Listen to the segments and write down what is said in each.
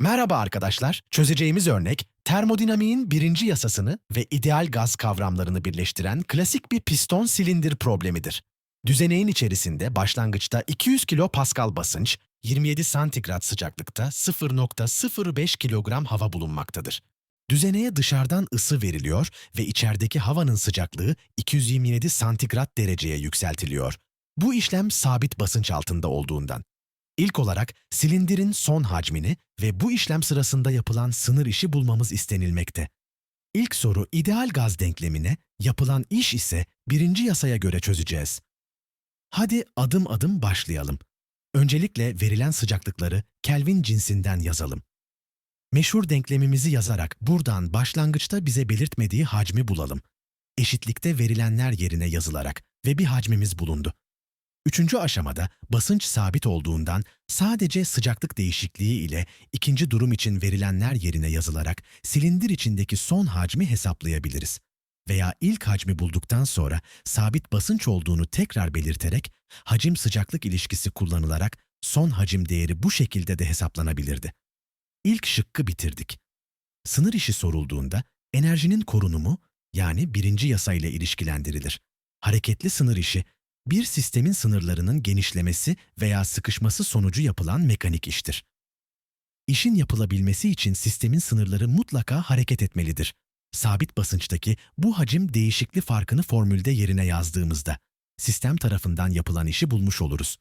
Merhaba arkadaşlar. Çözeceğimiz örnek termodinamiğin birinci yasasını ve ideal gaz kavramlarını birleştiren klasik bir piston silindir problemidir. Düzeneğin içerisinde başlangıçta 200 kilo Pascal basınç, 27 santigrat sıcaklıkta 0.05 kilogram hava bulunmaktadır. Düzeneğe dışarıdan ısı veriliyor ve içerideki havanın sıcaklığı 227 santigrat dereceye yükseltiliyor. Bu işlem sabit basınç altında olduğundan. İlk olarak silindirin son hacmini ve bu işlem sırasında yapılan sınır işi bulmamız istenilmekte. İlk soru ideal gaz denklemine, yapılan iş ise birinci yasaya göre çözeceğiz. Hadi adım adım başlayalım. Öncelikle verilen sıcaklıkları Kelvin cinsinden yazalım. Meşhur denklemimizi yazarak buradan başlangıçta bize belirtmediği hacmi bulalım. Eşitlikte verilenler yerine yazılarak ve bir hacmimiz bulundu. Üçüncü aşamada basınç sabit olduğundan sadece sıcaklık değişikliği ile ikinci durum için verilenler yerine yazılarak silindir içindeki son hacmi hesaplayabiliriz. Veya ilk hacmi bulduktan sonra sabit basınç olduğunu tekrar belirterek hacim sıcaklık ilişkisi kullanılarak son hacim değeri bu şekilde de hesaplanabilirdi. İlk şıkkı bitirdik. Sınır işi sorulduğunda enerjinin korunumu yani birinci yasa ile ilişkilendirilir. Hareketli sınır işi bir sistemin sınırlarının genişlemesi veya sıkışması sonucu yapılan mekanik iştir. İşin yapılabilmesi için sistemin sınırları mutlaka hareket etmelidir. Sabit basınçtaki bu hacim değişikli farkını formülde yerine yazdığımızda sistem tarafından yapılan işi bulmuş oluruz.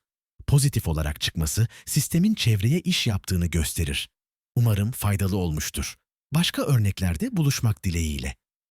Pozitif olarak çıkması sistemin çevreye iş yaptığını gösterir. Umarım faydalı olmuştur. Başka örneklerde buluşmak dileğiyle.